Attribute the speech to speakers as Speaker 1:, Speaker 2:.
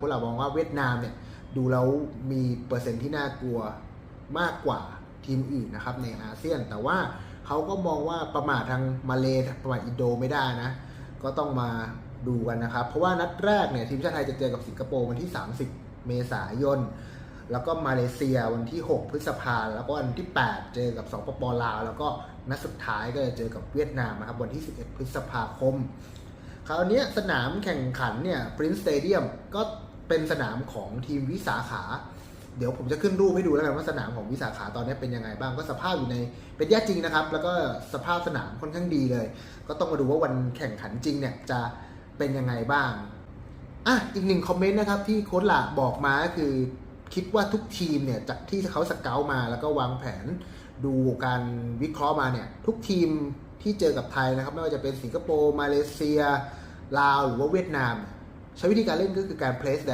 Speaker 1: พวกเรามองว่าเวียดนามเนี่ยดูแล้วมีเปอร์เซ็นต์ที่น่ากลัวมากกว่าทีมอื่นนะครับในอาเซียน แต่ว่าเขาก็มองว่าประมาททางมาเลประมาทอินโดไม่ได้นะ ก็ต้องมาดูกันนะครับ เพราะว่านัดแรกเนี่ยทีมชาติไทยจะเจอกับสิงคโปร์วันที่ 30 เมษายน แล้วก็มาเลเซียวันที่ 6 พฤษภาแล้วก็วันที่ 8 เจอกับสปปลาว แล้วก็นัดสุดท้ายก็จะเจอกับเวียดนามนะครับวันที่ 11 พฤษภาคม คราวนี้สนามแข่งขันเนี่ย Prince Stadium ก็ เป็นสนามของทีมวิสาขา เดี๋ยวผมจะขึ้นรูปให้ดูแล้วกันว่าสนามของวิสาขาตอนนี้เป็นยังไงบ้างก็สภาพอยู่ในเป็นแย่จริงนะครับ แล้วก็สภาพสนามค่อนข้างดีเลย ก็ต้องมาดูว่าวันแข่งขันจริงเนี่ยจะเป็นยังไงบ้างอะอีกหนึ่งคอมเมนต์นะครับที่โค้ชหลาบอกมาคือคิดว่าทุกทีมเนี่ยจากที่เขาสเกลมาแล้วก็วางแผนดูการวิเคราะห์มาเนี่ยทุกทีมที่เจอกับไทยนะครับ ไม่ว่าจะเป็นสิงคโปร์ มาเลเซีย ลาว หรือว่าเวียดนาม ใช้วิธีการเล่นก็คือการ place